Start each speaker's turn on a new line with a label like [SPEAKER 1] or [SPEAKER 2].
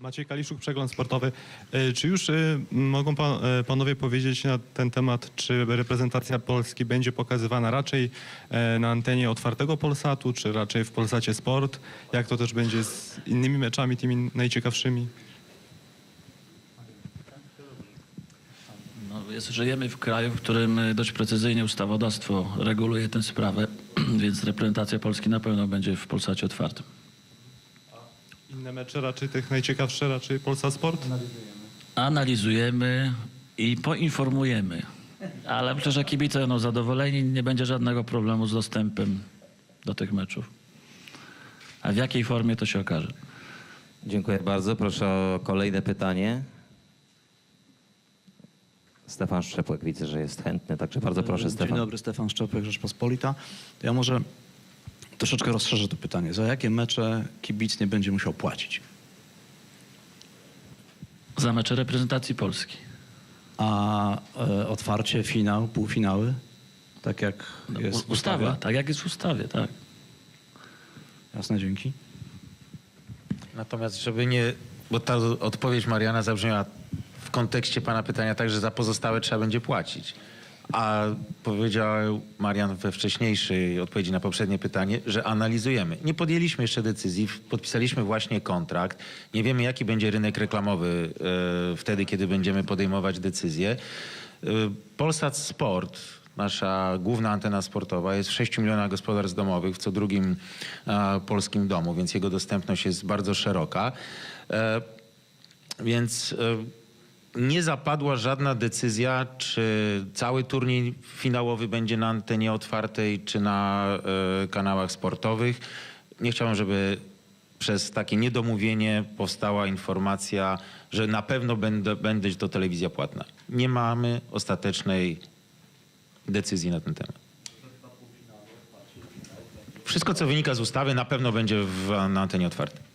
[SPEAKER 1] Maciej Kaliszuk, Przegląd Sportowy. E, Czy już e, mogą e, panowie powiedzieć na ten temat, czy reprezentacja Polski będzie pokazywana raczej na antenie otwartego Polsatu, czy raczej w Polsacie Sport? Jak to też będzie z innymi meczami, tymi najciekawszymi?
[SPEAKER 2] No, jest, żyjemy w kraju, w którym dość precyzyjnie ustawodawstwo reguluje tę sprawę, więc reprezentacja Polski na pewno będzie w Polsacie otwartym.
[SPEAKER 1] Inne mecze raczej tych najciekawsze, raczej Polsat Sport?
[SPEAKER 2] Analizujemy i poinformujemy. Ale myślę, że kibice będą zadowoleni, nie będzie żadnego problemu z dostępem do tych meczów. A w jakiej formie to się okaże?
[SPEAKER 3] Dziękuję bardzo. Proszę o kolejne pytanie. Stefan Szczepłek widzę, że jest chętny, także bardzo proszę
[SPEAKER 4] Dzień
[SPEAKER 3] Stefan.
[SPEAKER 4] dobry, Stefan Szczepek, Rzeczpospolita. To ja może troszeczkę rozszerzę to pytanie. Za jakie mecze kibic nie będzie musiał płacić?
[SPEAKER 2] Za mecze reprezentacji Polski.
[SPEAKER 4] A e, otwarcie, finał, półfinały? Tak jak
[SPEAKER 2] No,
[SPEAKER 4] jest
[SPEAKER 2] ustawa,
[SPEAKER 4] ustawie?
[SPEAKER 2] tak jak jest w ustawie, tak.
[SPEAKER 4] Jasne, dzięki.
[SPEAKER 5] Natomiast, żeby nie, bo ta odpowiedź Mariana zabrzmiała w kontekście pana pytania tak, że za pozostałe trzeba będzie płacić. A powiedział Marian we wcześniejszej odpowiedzi na poprzednie pytanie, że analizujemy. Nie podjęliśmy jeszcze decyzji, podpisaliśmy właśnie kontrakt. Nie wiemy, jaki będzie rynek reklamowy e, wtedy, kiedy będziemy podejmować decyzje. E, Polsat Sport, nasza główna antena sportowa, jest w 6 milionach gospodarstw domowych, w co drugim e, polskim domu, więc jego dostępność jest bardzo szeroka. E, więc e, nie zapadła żadna decyzja, czy cały turniej finałowy będzie na antenie otwartej, czy na e, kanałach sportowych. Nie chciałbym, żeby przez takie niedomówienie powstała informacja, że na pewno będę, będzie to telewizja płatna. Nie mamy ostatecznej decyzji na ten temat. Wszystko, co wynika z ustawy, na pewno będzie w, na antenie otwartej.